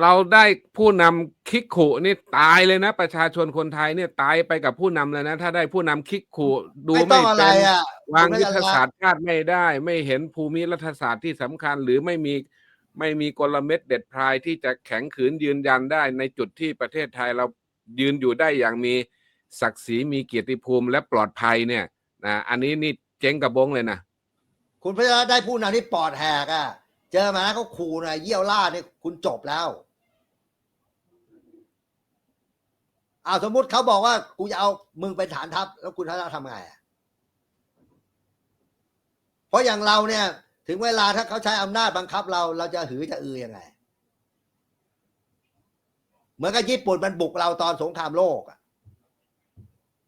เราได้ผู้นำคิกขุนี่ตายเลยนะ ประชาชนคนไทยเนี่ยตายไปกับผู้นำเลยนะ ถ้าได้ผู้นำคิกขุดูไม่ต้ไม่องอะไรเป็นอะวางคุณยุพัทชธระศาสตร์ชาติไม่ได้ ไม่เห็นภูมิรัฐศาสตร์ที่สำคัญ หรือไม่มีไม่มีกลเม็ดเด็ดพรายที่จะแข็งขืนยืนยันได้ ในจุดที่ประเทศไทยเรายืนอยู่ได้อย่างมีศักดิ์ศรีมีเกียรติภูมิและปลอดภัยเนี่ยนะอันนี้นี่เจ๊งกระบงเลยนะคุณพัชระได้ผู้นำที่ปอดแหกอะ เจอมาแล้วเขาขู่นะเยี่ยวล่าเนี่ยคุณจบแล้วอาสมมุติเขาบอกว่ากูจะเอามึงเป็นฐานทัพ แล้วคุณพัชระทำไงอะเพราะอย่างเราเนี่ย ถึงเวลาถ้าเขาใช้อำนาจบังคับเรา เราจะหือจะอือยังไง เหมือนกับญี่ปุ่นมันบุกเราตอนสงครามโลกอะ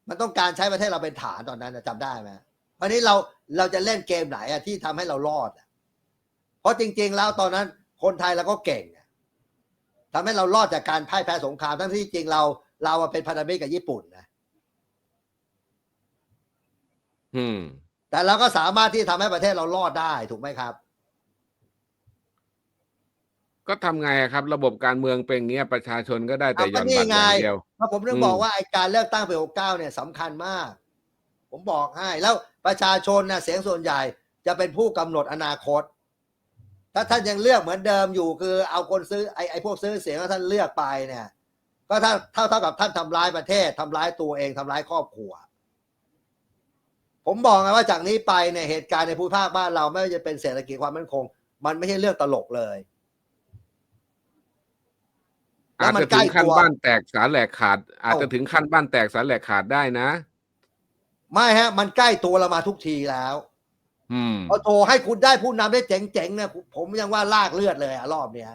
มันต้องการใช้ประเทศเราเป็นฐานตอนนั้นจำได้ไหมวันนี้เราเราจะเล่นเกมไหนอะที่ทำให้เรารอดอะ ราะจริง ๆ แล้วตอนนั้นคนไทยเราก็เก่งอะทำให้เรารอดจากการพ่ายแพ้สงครามทั้งที่จริงเรา เราอะเป็นพันธมิตรกับญี่ปุ่นนะอืม แต่เราก็สามารถที่ทำให้ประเทศเรารอดได้ถูกไหมครับ ก็ทำไงอะครับ ระบบการเมืองเป็นอย่างเงี้ยประชาชนก็ได้แต่เอาหก็ย่อนนี่บัตรอไงย่างเดียวเพราะผมต้องอืมบอกว่าไอการเลือกตั้งปีหกเก้าเนี่ยสำคัญมาก ผมบอกให้แล้วประชาชนนะเสียงส่วนใหญ่จะเป็นผู้กำหนดอนาคต ถ้าท่านยังเลือกเหมือนเดิมอยู่คือเอาคนซื้อไอไอพวกซื้อเสียงที่ท่านเลือกไปเนี่ย ก็ถ้าเท่าเท่ากับท่านทำร้ายประเทศทำร้ายตัวเองทำร้ายครอบครัว ผมบอกไงว่าจากนี้ไปเนี่ยเหตุการณ์ในภูมิภาคบ้านเราไม่ว่าจะเป็นเศรษฐกิจความมั่นคง มันไม่ใช่เรื่องตลกเลยแล้อาจวมันจะถึงขั้นใกล้ตัวบ้านแตกสาแหลกขาด อาจจะถึงขั้นบ้านแตกสาแหลกขาดได้นะ ไม่ฮะ มันใกล้ตัวเรามาทุกทีแล้วอืม พอโทรให้คุณได้ผู้นำได้เจ๋งๆเนี่ยผมยังว่าลากเลือดเลยอะรอบเนี้ย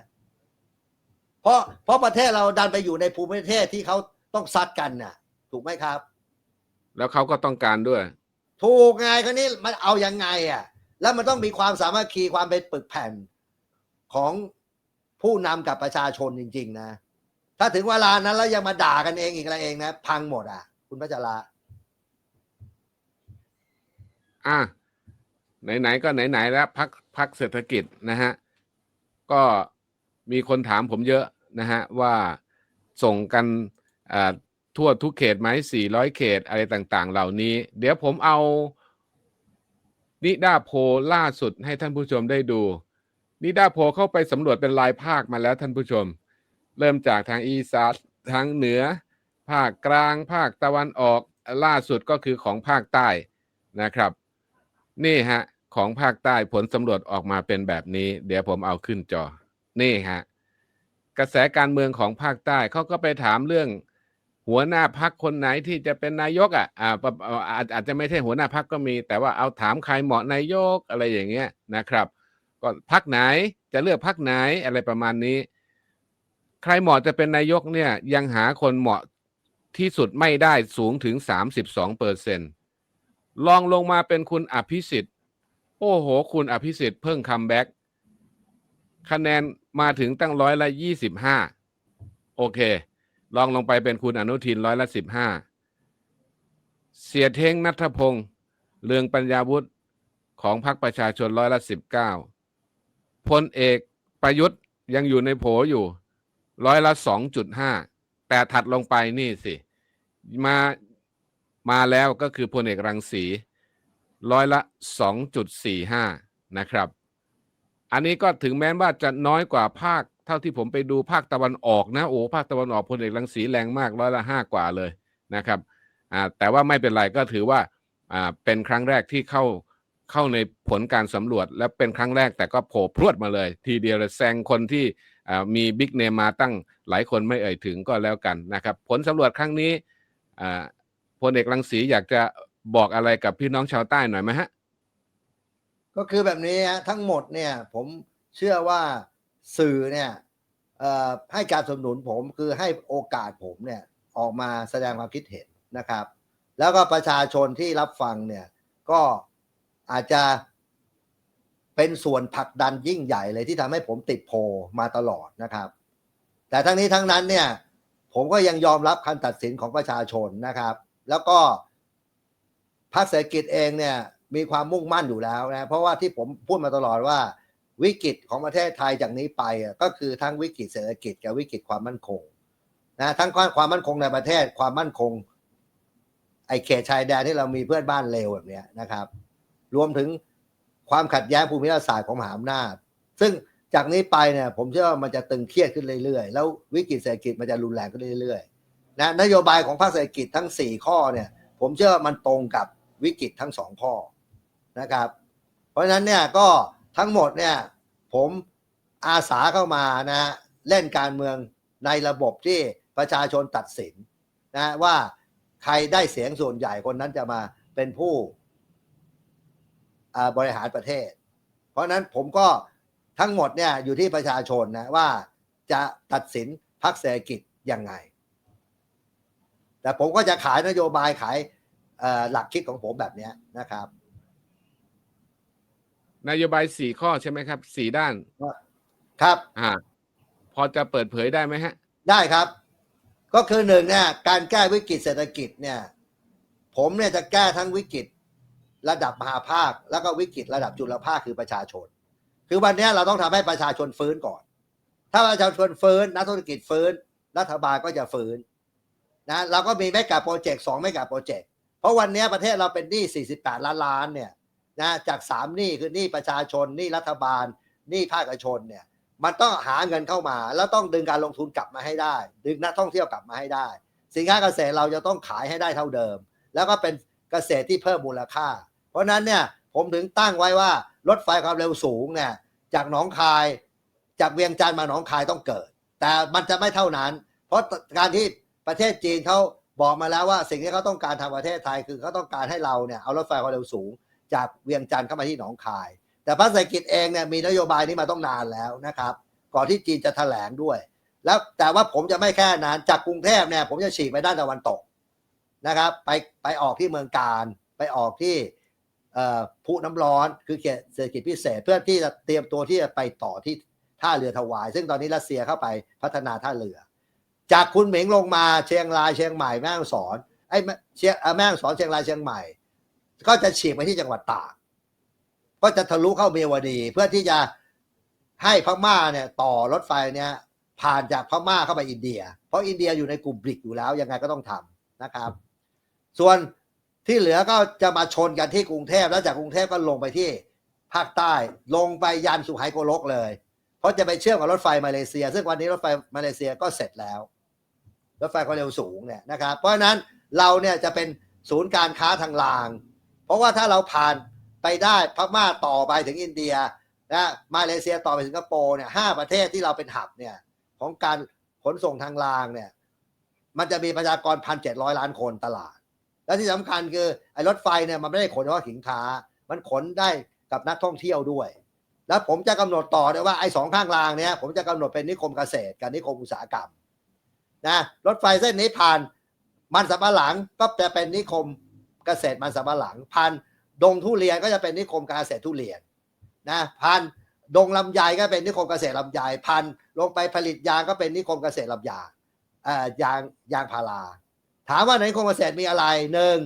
เพราะเพราะประเทศเราดันไปอยู่ในภูมิประเทศที่เขาต้องซัดกันน่ะ ถูกไหมครับ แล้วเขาก็ต้องการด้วย ถูกไงคราวนี้มันเอายังไงอะ แล้วมันต้องมีความสามัคคีความเป็นปึกแผ่นของผู้นำกับประชาชนจริง ๆ นะ ถ้าถึงเวลานั้นแล้วยังมาด่ากันเองอีกอะไรเองนะ พังหมดอะ คุณพัชระอะ ไหนๆก็ไหนๆแล้วพักพักเศรษฐกิจนะฮะก็มีคนถามผมเยอะนะฮะว่าส่งกันอ่าทั่วทุกเขตไหม400 เขตอะไรต่างๆ เหล่านี้ เดี๋ยวผมเอานิดาโพล่าสุดให้ท่านผู้ชมได้ดู นิดาโพลเข้าไปสำรวจเป็นรายภาคมาแล้วท่านผู้ชม เริ่มจากทางอีสานทางเหนือ ภาคกลาง ภาคตะวันออกล่าสุดก็คือของภาคใต้นะครับ นี่ฮะ ของภาคใต้ผลสำรวจออกมาเป็นแบบนี้ เดี๋ยวผมเอาขึ้นจอ นี่ฮะ กระแสการเมืองของภาคใต้เขาก็ไปถามเรื่อง หัวหน้าพักคนไหนที่จะเป็นนายกอะอ่าอาจอาจจะไม่ใช่หัวหน้าพักก็มี แต่ว่าเอาถามใครเหมาะนายกอะไรอย่างเงี้ยนะครับ ก็พักไหนจะเลือกพักไหนอะไรประมาณนี้ ใครเหมาะจะเป็นนายกเนี่ย ยังหาคนเหมาะที่สุดไม่ได้สูงถึงสามสิบสองเปอร์เซ็นลองลงมาเป็นคุณอภิสิทธิ โอ้โห คุณอภิสิทธิ์เพิ่งคัมแบ็กคะแนนมาถึงตั้งร้อยละยี่สิบห้าโอเค ลองลงไปเป็นคุณอนุทินร้อยละสิบห้าเสียเท้งนัทพงศ์เลืองปัญญาวุฒิของพรรคประชาชนร้อยละสิบเก้าพลเอกประยุทธ์ยังอยู่ในโผอยู่ร้อยละสองจุดห้าแต่ถัดลงไปนี่สิ มามาแล้วก็คือพลเอกรังสี ร้อยละสองจุดสี่ห้านะครับ อันนี้ก็ถึงแม้ว่าจะน้อยกว่าภาค เท่าที่ผมไปดูภาคตะวันออกนะโอ้ภาคตะวันออกพลเอกรังสีแรงมากร้อยละห้ากว่าเลยนะครับแต่ว่าไม่เป็นไรก็ถือว่าเป็นครั้งแรกที่เข้าเข้าในผลการสำรวจ และเป็นครั้งแรกแต่ก็โผล่พรวดมาเลย ทีเดียวแซงคนที่มีบิ๊กเนมมาตั้งหลายคนไม่เอ่ยถึงก็แล้วกันนะครับ ผลสำรวจครั้งนี้พลเอกรังสีอยากจะ บอกอะไรกับพี่น้องชาวใต้หน่อยไหมฮะ ก็คือแบบนี้ฮะทั้งหมดเนี่ยผมเชื่อว่าสื่อเนี่ยเอ่อให้การสนับสนุนผมคือให้โอกาสผมเนี่ยออกมาแสดงความคิดเห็นนะครับ แล้วก็ประชาชนที่รับฟังเนี่ยก็อาจจะเป็นส่วนผลักดันยิ่งใหญ่เลยที่ทำให้ผมติดโพลมาตลอดนะครับ แต่ทั้งนี้ทั้งนั้นเนี่ยผมก็ยังยอมรับคำตัดสินของประชาชนนะครับ แล้วก็ พรรคเศรษฐกิจเองเนี่ยมีความมุ่งมั่นอยู่แล้วนะเพราะว่าที่ผมพูดมาตลอดว่า วิกฤตของประเทศไทยจากนี้ไปก็คือทั้งวิกฤตเศรษฐกิจกับวิกฤตความมั่นคงนะทั้งความมั่นคงในประเทศความมั่นคงไอเขตชายแดนที่เรามีเพื่อนบ้านเลวแบบนี้นะครับ รวมถึงความขัดแย้งภูมิรัฐศาสตร์ของมหาอำนาจ ซึ่งจากนี้ไปเนี่ยผมเชื่อว่ามันจะตึงเครียดขึ้นเรื่อยๆ แล้ววิกฤตเศรษฐกิจมันจะรุนแรงขึ้นเรื่อยๆนะนโยบายของภาคเศรษฐกิจทั้งสี่ข้อเนี่ย ผมเชื่อว่ามันตรงกับ วิกฤตทั้งสองข้อนะครับ เพราะฉะนั้นเนี่ยก็ทั้งหมดเนี่ยผมอาสาเข้ามานะเล่นการเมืองในระบบที่ประชาชนตัดสินนะว่าใครได้เสียงส่วนใหญ่คนนั้นจะมาเป็นผู้บริหารประเทศ เพราะนั้นผมก็ทั้งหมดเนี่ยอยู่ที่ประชาชนนะว่าจะตัดสินพรรคเศรษฐกิจยังไง แต่ผมก็จะขายนโยบายขาย หลักคิดของผมแบบเนี้ยนะครับ นโยบายสี่ข้อใช่ไหมครับสี่ด้าน ครับอ่าพอจะเปิดเผยได้ไหมฮะ ได้ครับ ก็คือหนึ่งเนี่ยการแก้วิกฤตเศรษฐกิจเนี่ย ผมเนี่ยจะแก้ทั้งวิกฤตระดับมหาภาค แล้วก็วิกฤตระดับจุลภาคคือประชาชน คือวันเนี้ยเราต้องทำให้ประชาชนฟื้นก่อน ถ้าประชาชนฟื้นนักธุรกิจฟื้น รัฐบาลก็จะฟื้นนะเราก็มีแม่กาโปรเจกต์สองแม่กาโปรเจกต์ เพราะวันนี้ประเทศเราเป็นหนี้ 48 ล้านล้านเนี่ยนะจากสามหนี้คือหนี้ประชาชนหนี้รัฐบาลหนี้ภาคเอกชนเนี่ยมันต้องหาเงินเข้ามา แล้วต้องดึงการลงทุนกลับมาให้ได้ ดึงนักท่องเที่ยวกลับมาให้ได้ สินค้าเกษตรเราจะต้องขายให้ได้เท่าเดิม แล้วก็เป็นเกษตรที่เพิ่มมูลค่า เพราะฉะนั้นเนี่ยผมถึงตั้งไว้ว่ารถไฟความเร็วสูงเนี่ยจากหนองคาย จากเวียงจันทร์มาหนองคายต้องเกิด แต่มันจะไม่เท่านั้น เพราะการที่ประเทศจีนเขา บอกมาแล้วว่าสิ่งที่เขาต้องการทางประเทศไทยคือเขาต้องการให้เราเนี่ยเอารถไฟความเร็วสูง จากเวียงจันทร์เข้ามาที่หนองคาย แต่ภาคเศรษฐกิจเองเนี่ยมีนโยบายนี้มาต้องนานแล้วนะครับ ก่อนที่จีนจะแถลงด้วย แล้วแต่ว่าผมจะไม่แค่นั้นจากกรุงเทพเนี่ยผมจะฉีกไปด้านตะวันตกนะครับ ไปไปออกที่เมืองการไปออกที่ผู้น้ำร้อนคือเขตเศรษฐกิจพิเศษเพื่อที่จะเตรียมตัวที่จะไปต่อที่ท่าเรือถวาย ซึ่งตอนนี้รัสเซียเข้าไปพัฒนาท่าเรือ จากคุณเหม็งลงมาเชียงรายเชียงใหม่แม่ฮ่องสอนไอ้แม่เชียงแม่ฮ่องสอนเชียงรายเชียงใหม่ ก็จะฉีกไปที่จังหวัดตากก็จะทะลุเข้าเมียวดี เพื่อที่จะให้พม่าเนี่ยต่อรถไฟเนี่ยผ่านจากพม่าเข้าไปอินเดีย เพราะอินเดียอยู่ในกลุ่มบริกอยู่แล้วยังไงก็ต้องทำนะครับ ส่วนที่เหลือก็จะมาชนกันที่กรุงเทพแล้วจากกรุงเทพก็ลงไปที่ภาคใต้ลงไปยันสุไหโกลกเลย เพราะจะไปเชื่อมกับรถไฟมาเลเซีย ซึ่งวันนี้รถไฟมาเลเซียก็เสร็จแล้ว รถไฟความเร็วสูงเนี่ยนะครับ เพราะฉะนั้นเราเนี่ยจะเป็นศูนย์การค้าทางราง เพราะว่าถ้าเราผ่านไปได้พม่าต่อไปถึงอินเดียนะมาเลเซียต่อไปสิงคโปร์เนี่ยห้าประเทศที่เราเป็นหับเนี่ยของการขนส่งทางรางเนี่ยมันจะมีประชากรพันเจ็ดร้อยล้านคนตลาด และที่สำคัญคือไอ้รถไฟเนี่ยมันไม่ได้ขนเฉพาะสินค้า มันขนได้กับนักท่องเที่ยวด้วย แล้วผมจะกำหนดต่อด้วยว่าไอ้สองข้างรางเนี่ยผมจะกำหนดเป็นนิคมเกษตรกับนิคมอุตสาหกรรม นะรถไฟเส้นนี้ผ่านมันสำปะหลังก็จะเป็นนิคมเกษตรมันสำปะหลัง ผ่านดงทุเรียนก็จะเป็นนิคมการเกษตรทุเรียนนะผ่านดงลำไยก็เป็นนิคมเกษตรลำไยผ่านลงไปผลิตยางก็เป็นนิคมเกษตรลำยางอ่อยางยางพารา ถามว่าในนิคมเกษตรมีอะไรหนึ่ง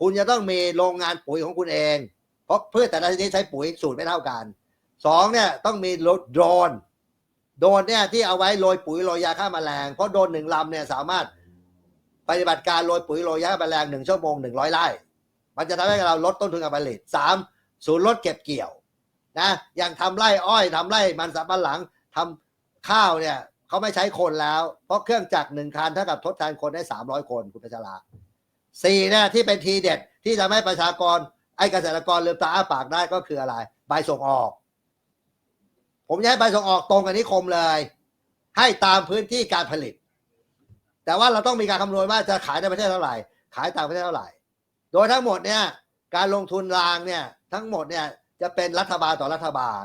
คุณจะต้องมีโรงงานปุ๋ยของคุณเอง เพราะพืชแต่ละชนิดใช้ปุ๋ยสูตรไม่เท่ากันสองเนี่ยต้องมีรถโดรน โดนเนี่ยที่เอาไว้โรยปุ๋ยโรยยาฆ่าแมลง เพราะโดนหนึ่งลำเนี่ยสามารถปฏิบัติการโรยปุ๋ยโรยยาฆ่าแมลงหนึ่งชั่วโมงหนึ่งร้อยไร่ มันจะทำให้เราลดต้นทุนการผลิตสามศูนย์ลดเก็บเกี่ยวนะอย่างทำไร่อ้อยทำไร่มันสำปะหลังทำข้าวเนี่ยเขาไม่ใช้คนแล้ว เพราะเครื่องจักรหนึ่งคันเท่ากับทดแทนคนได้สามร้อยคนคุณพัชราสี่เนี่ยที่เป็นทีเด็ดที่ทำให้ประชากรไอ้เกษตรกรลืมตาอ้าปากได้ก็คืออะไรใบส่งออก ผมจะให้ใบส่งออกตรงกับนิคมเลย ให้ตามพื้นที่การผลิต แต่ว่าเราต้องมีการคำนวณว่าจะขายในประเทศเท่าไหร่ ขายต่างประเทศเท่าไหร่ โดยทั้งหมดเนี่ยการลงทุนรางเนี่ยทั้งหมดเนี่ยจะเป็นรัฐบาลต่อรัฐบาล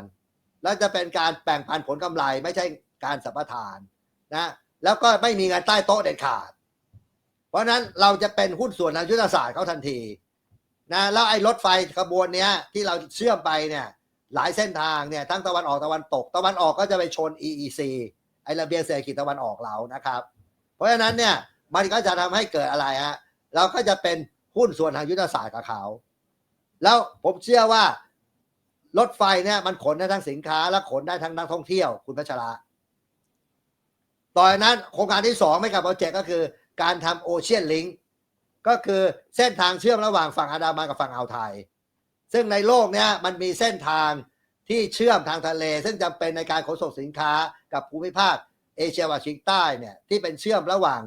แล้วจะเป็นการแบ่งปันผลกำไรไม่ใช่การสัมปทานนะแล้วก็ไม่มีเงินใต้โต๊ะเด็ดขาด เพราะฉะนั้นเราจะเป็นหุ้นส่วนทางยุทธศาสตร์เขาทันทีนะแล้วไอ้รถไฟขบวนเนี้ยที่เราเชื่อมไปเนี่ย หลายเส้นทางเนี่ยทั้งตะวันออกตะวันตก ตะวันออกก็จะไปชน EEC ไอระเบียงเศรษฐกิจตะวันออกเรานะครับ เพราะฉะนั้นเนี่ยมันก็จะทำให้เกิดอะไรฮะเราก็จะเป็นหุ้นส่วนทางยุทธศาสตร์กับเขาแล้วผมเชื่อว่ารถไฟเนี่ยมันขนได้ทั้งสินค้า และขนได้ทั้งนักท่องเที่ยวคุณพัชระต่อจากนั้นโครงการที่สองไม่กับโปรเจกต์ก็คือ การทำโอเชียนลิงก็คือเส้นทางเชื่อมระหว่างฝั่งอันดามันกับฝั่งอ่าวไทย ซึ่งในโลกเนี้ยมันมีเส้นทางที่เชื่อมทางทะเล ซึ่งจำเป็นในการขนส่งสินค้ากับภูมิภาคเอเชียตะวันออกเฉียงใต้เนี่ยที่เป็นเชื่อมระหว่าง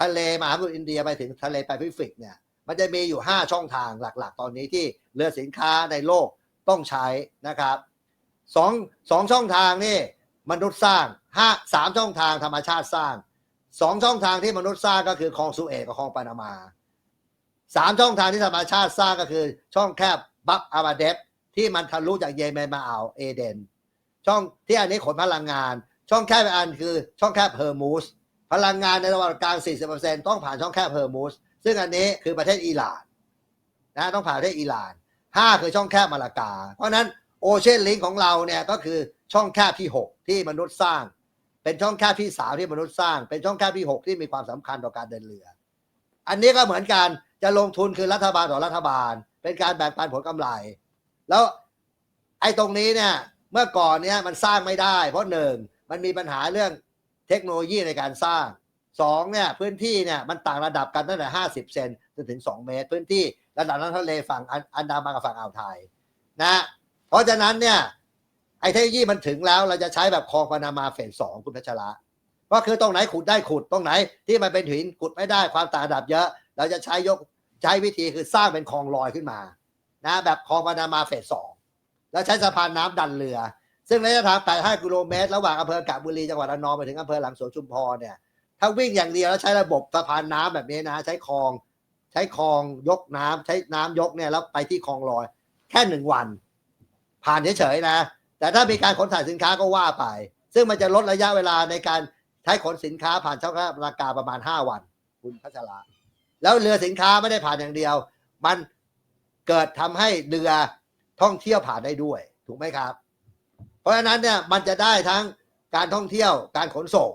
ทะเลมหาสมุทรอินเดียไปถึงทะเลแปซิฟิกเนี่ยมันจะมีอยู่ 5 ช่องทางหลักๆ ตอนนี้ที่เรือสินค้าในโลกต้องใช้นะครับสองสองช่องทางนี่มนุษย์สร้างห้าสามช่องทางธรรมชาติสร้างสองช่องทางที่มนุษย์สร้างก็คือคลองสุเอตกับคลองปานามาสามช่องทางที่ธรรมชาติสร้างก็คือช่องแคบ บับอาบาเดฟที่มันทะลุจากเยเมนมาอ่าวเอเดน ช่องที่อันนี้ขนพลังงาน ช่องแคบอันคือช่องแคบเฮอร์มูสพลังงานในระหว่างกลาง 40%ต้องผ่านช่องแคบเฮอร์มูสซึ่งอันนี้คือประเทศอิหร่านนะต้องผ่านประเทศอิหร่านห้าคือช่องแคบมาลากา เพราะฉะนั้นโอเชียนลิงของเราเนี่ยก็คือช่องแคบที่หกที่มนุษย์สร้าง เป็นช่องแคบที่สามที่มนุษย์สร้าง เป็นช่องแคบที่หกที่มีความสำคัญต่อการเดินเรือ อันนี้ก็เหมือนกันจะลงทุนคือรัฐบาลต่อรัฐบาล เป็นการแบ่งปันผลกำไร แล้วไอ้ตรงนี้เนี่ยเมื่อก่อนเนี่ยมันสร้างไม่ได้ เพราะหนึ่งมันมีปัญหาเรื่องเทคโนโลยีในการสร้างสองเนี่ยพื้นที่เนี่ยมันต่างระดับกันตั้งแต่ห้าสิบเซนจนถึงสองเมตร พื้นที่ระดับน้ำทะเลฝั่งอันอันดามันกับฝั่งอ่าวไทยนะเพราะฉะนั้นเนี่ยไอ้เทคโนโลยีมันถึงแล้วเราจะใช้แบบคลองปานามาเฟสสองคุณพัชระก็คือตรงไหนขุดได้ขุดตรงไหนที่มันเป็นหินขุดไม่ได้ความต่างระดับเยอะ เราจะใช้ยก ใช้วิธีคือสร้างเป็นคลองลอยขึ้นมานะแบบคลองปานามาเฟสสองแล้วใช้สะพานน้ำดันเรือ ซึ่งระยะทาง 85 กิโลเมตร ระหว่างอำเภอกาบุรีจังหวัดระนองไปถึงอำเภอหลังสวนชุมพรเนี่ยถ้าวิ่งอย่างเดียวแล้วใช้ระบบสะพานน้ำแบบนี้นะ ใช้คลองใช้คลองยกน้ำใช้น้ำยกเนี่ยแล้วไปที่คลองลอย แค่หนึ่งวัน ผ่านเฉยๆนะ แต่ถ้ามีการขนถ่ายสินค้าก็ว่าไป ซึ่งมันจะลดระยะเวลาในการใช้ขนสินค้าผ่านช่องทางราคาประมาณ 5 วัน คุณพัชรา แล้วเรือสินค้าไม่ได้ผ่านอย่างเดียว มันเกิดทำให้เรือท่องเที่ยวผ่านได้ด้วย ถูกไหมครับ เพราะฉะนั้นเนี่ยมันจะได้ทั้งการท่องเที่ยวการขนส่ง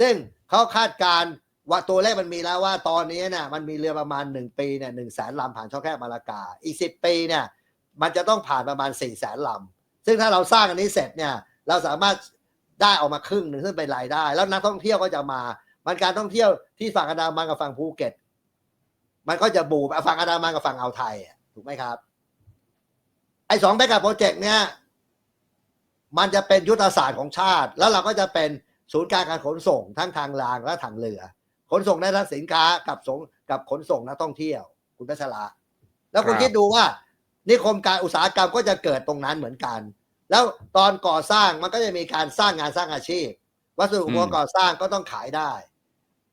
ซึ่งเขาคาดการณ์ว่าตัวเลขมันมีแล้วว่าตอนนี้เนี่ยมันมีเรือประมาณหนึ่งปีเนี่ยหนึ่งแสนลำผ่านช่องแคบมาลากา อีกสิบปีเนี่ยมันจะต้องผ่านประมาณสี่แสนลำซึ่งถ้าเราสร้างอันนี้เสร็จเนี่ยเราสามารถได้ออกมาครึ่งหนึ่งซึ่งเป็นรายได้ แล้วนักท่องเที่ยวก็จะมา มันการท่องเที่ยวที่ฝั่งอันดามันกับฝั่งภูเก็ต มันก็จะบูมฝั่งอันดามันกับฝั่งอ่าวไทยถูกไหมครับ ไอ้สองแบกกับโปรเจกต์เนี่ยมันจะเป็นยุทธศาสตร์ของชาติ แล้วเราก็จะเป็นศูนย์กลางการขนส่งทั้งทางรางและทางเรือ ขนส่งได้ทั้งสินค้ากับส่งกับขนส่งนักท่องเที่ยว คุณพัชระแล้วคุณคิดดูว่า นิคมการอุตสาหกรรมก็จะเกิดตรงนั้นเหมือนกัน แล้วตอนก่อสร้างมันก็จะมีการสร้างงานสร้างอาชีพ วัสดุอุปกรณ์ก่อสร้างก็ต้องขายได้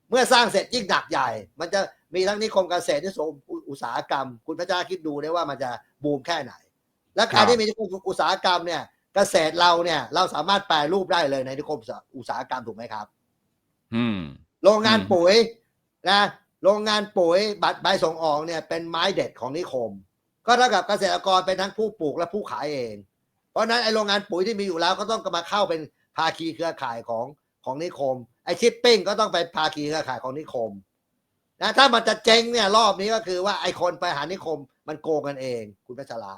เมื่อสร้างเสร็จยิ่งหนักใหญ่ มันจะมีทั้งนิคมเกษตรนิคมอุตสาหกรรม คุณพระเจ้าคิดดูได้ว่ามันจะบูมแค่ไหน และครัการบที่มีนิคมอุตสาหกรรมเนี่ยเกษตรเราเนี่ยเราสามารถแปลรูปได้เลยในนิคมอุตสาหกรรมถูกไหมครับ อืมโรงงานอืมปุ๋ยนะโรงงานปุ๋ยบัตรใบส่งออกเนี่ยเป็นไม้เด็ดของนิคม ก็เท่ากับเกษตรกรเป็นทั้งผู้ปลูกและผู้ขายเอง เพราะฉะนั้นไอ้โรงงานปุ๋ยที่มีอยู่แล้วก็ต้องมาเข้าเป็นภาคีเครือข่ายของของนิคมไอ้ชิปปิ้งก็ต้องเป็นภาคีเครือข่ายของนิคมนะถ้ามันจะเจ๊งเนี่ยรอบนี้ก็คือว่าไอ้คนไปหานิคมมันโกงกันเอง คุณพัชระ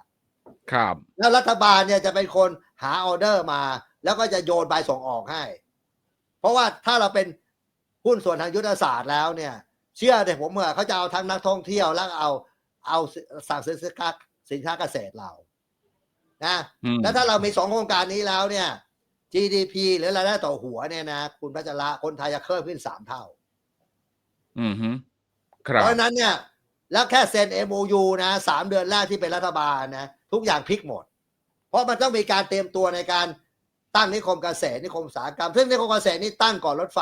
ครับ แล้วรัฐบาลเนี่ยจะเป็นคนหาออเดอร์มา แล้วก็จะโยนใบส่งออกให้ เพราะว่าถ้าเราเป็นหุ้นส่วนทางยุทธศาสตร์แล้วเนี่ย เชื่อเดี๋ยวผมเมื่อเขาจะเอาทั้งนักท่องเที่ยวแล้วเอาเอาสั่งซื้อสินค้าสินค้าเกษตรเรานะอืมแล้วถ้าเรามีสองโครงการนี้แล้วเนี่ย GDP หรือรายได้ต่อหัวเนี่ยนะ คุณพัชระคนไทยจะเพิ่มขึ้นสามเท่า อืมฮึครับเพราะฉะนั้นเนี่ย แล้วแค่เซ็น MOU นะสามเดือนแรกที่เป็นรัฐบาลนะทุกอย่างพลิกหมด เพราะมันต้องมีการเตรียมตัวในการตั้งนิคมเกษตรนิคมอุตสาหกรรม ซึ่งนิคมเกษตรนี่ตั้งก่อนรถไฟ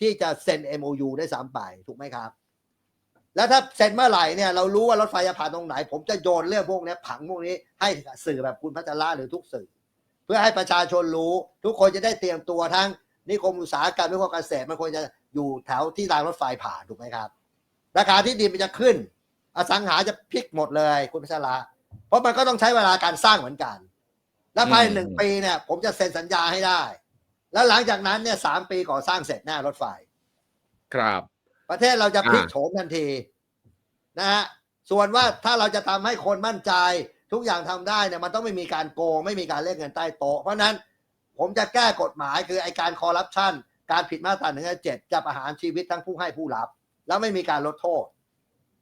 ที่จะเซ็น MOU ได้สามไปถูกไหมครับ แล้วถ้าเซ็นเมื่อไหร่เนี่ยเรารู้ว่ารถไฟจะผ่านตรงไหน ผมจะโยนเรื่องพวกนี้ผังพวกนี้ให้สื่อแบบคุณพัชระหรือทุกสื่อเพื่อให้ประชาชนรู้ ทุกคนจะได้เตรียมตัวทั้งนิคมอุตสาหกรรมนิคมเกษตรมันควรจะอยู่แถวที่รางรถไฟผ่านถูกไหมครับ ราคาที่ดินมันจะขึ้น อสังหาจะพลิกหมดเลยคุณพัชระเพราะมันก็ต้องใช้เวลาการสร้างเหมือนกัน แล้วภายในอืมหนึ่งปีเนี่ย ผมจะเซ็นสัญญาให้ได้ แล้วหลังจากนั้นเนี่ยสามปีก่อสร้างเสร็จหน้ารถไฟ ครับ ประเทศเราจะพลิกอ่าโฉมทันที นะฮะส่วนว่าถ้าเราจะทำให้คนมั่นใจ ทุกอย่างทำได้เนี่ยมันต้องไม่มีการโกง ไม่มีการเล่นเงินใต้โต๊ะเพราะนั้นผมจะแก้กฎหมายคือไอการคอร์รัปชันการผิดมาตราหนึ่งเจ็ดจะประหารชีวิตทั้งผู้ให้ผู้รับ แล้วไม่มีการลดโทษ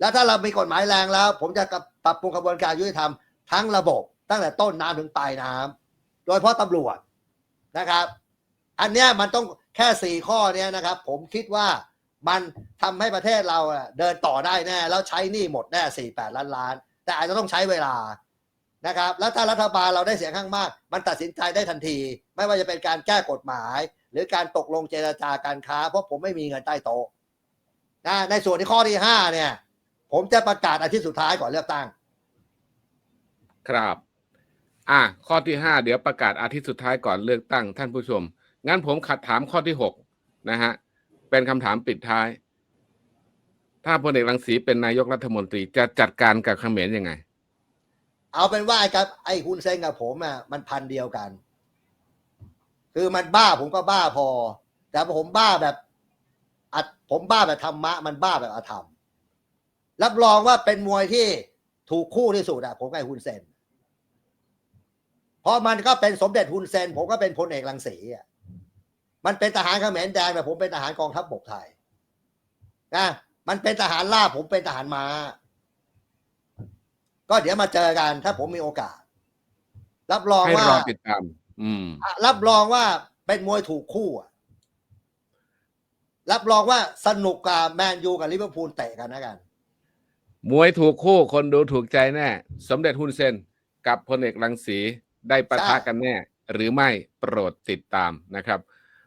แล้วถ้าเรามีกฎหมายแรงแล้ว ผมจะปรับปรุงกระบวนการยุติธรรมทั้งระบบ ตั้งแต่ต้นน้ำถึงปลายน้ำโดยเฉพาะตำรวจนะครับ อันเนี้ยมันต้องแค่สี่ข้อเนี้ยนะครับ ผมคิดว่ามันทำให้ประเทศเราเดินต่อได้แน่ แล้วใช้หนี้หมดแน่สี่แปดล้านล้าน แต่อาจจะต้องใช้เวลา นะครับแล้วถ้ารัฐบาลเราได้เสียงข้างมาก มันตัดสินใจได้ทันที ไม่ว่าจะเป็นการแก้กฎหมาย หรือการตกลงเจรจาการค้า เพราะผมไม่มีเงินใต้โต๊ะนะในส่วนที่ข้อที่ห้าเนี่ย ผมจะประกาศอาทิตย์สุดท้ายก่อนเลือกตั้ง ครับ อะข้อที่ห้าเดี๋ยวประกาศอาทิตย์สุดท้ายก่อนเลือกตั้งท่านผู้ชม งั้นผมขัดถามข้อที่หกนะฮะเป็นคำถามปิดท้าย ถ้าพลเอกรังสีเป็นนายกรัฐมนตรีจะจัดการกับเขมรยังไง เอาเป็นว่าไอ้กับไอ้ฮุนเซนกับผมอะมันพันเดียวกัน คือมันบ้าผมก็บ้าพอ แต่ผมบ้าแบบอัดผมบ้าแบบธรรมะ มันบ้าแบบอธรรม รับรองว่าเป็นมวยที่ถูกคู่ที่สุดอะผมกับไอ้ฮุนเซนเพราะมันก็เป็นสมเด็จฮุนเซนผมก็เป็นพลเอกรังสีอะมันเป็นทหารเขมรแดงแต่ผมเป็นทหารกองทัพบกไทยนะมันเป็นทหารล่าผมเป็นทหารม้า ก็เดี๋ยวมาเจอกันถ้าผมมีโอกาส รับรองให้ว่ารอติดตาม อืมอะรับรองว่าเป็นมวยถูกคู่อะรับรองว่าสนุกกับแมนยูกับลิเวอร์พูลเตะกันนะกัน มวยถูกคู่คนดูถูกใจแน่ สมเด็จฮุนเซนกับพลเอกรังสีได้ปะทะใช่กันแน่ หรือไม่โปรดติดตามนะครับ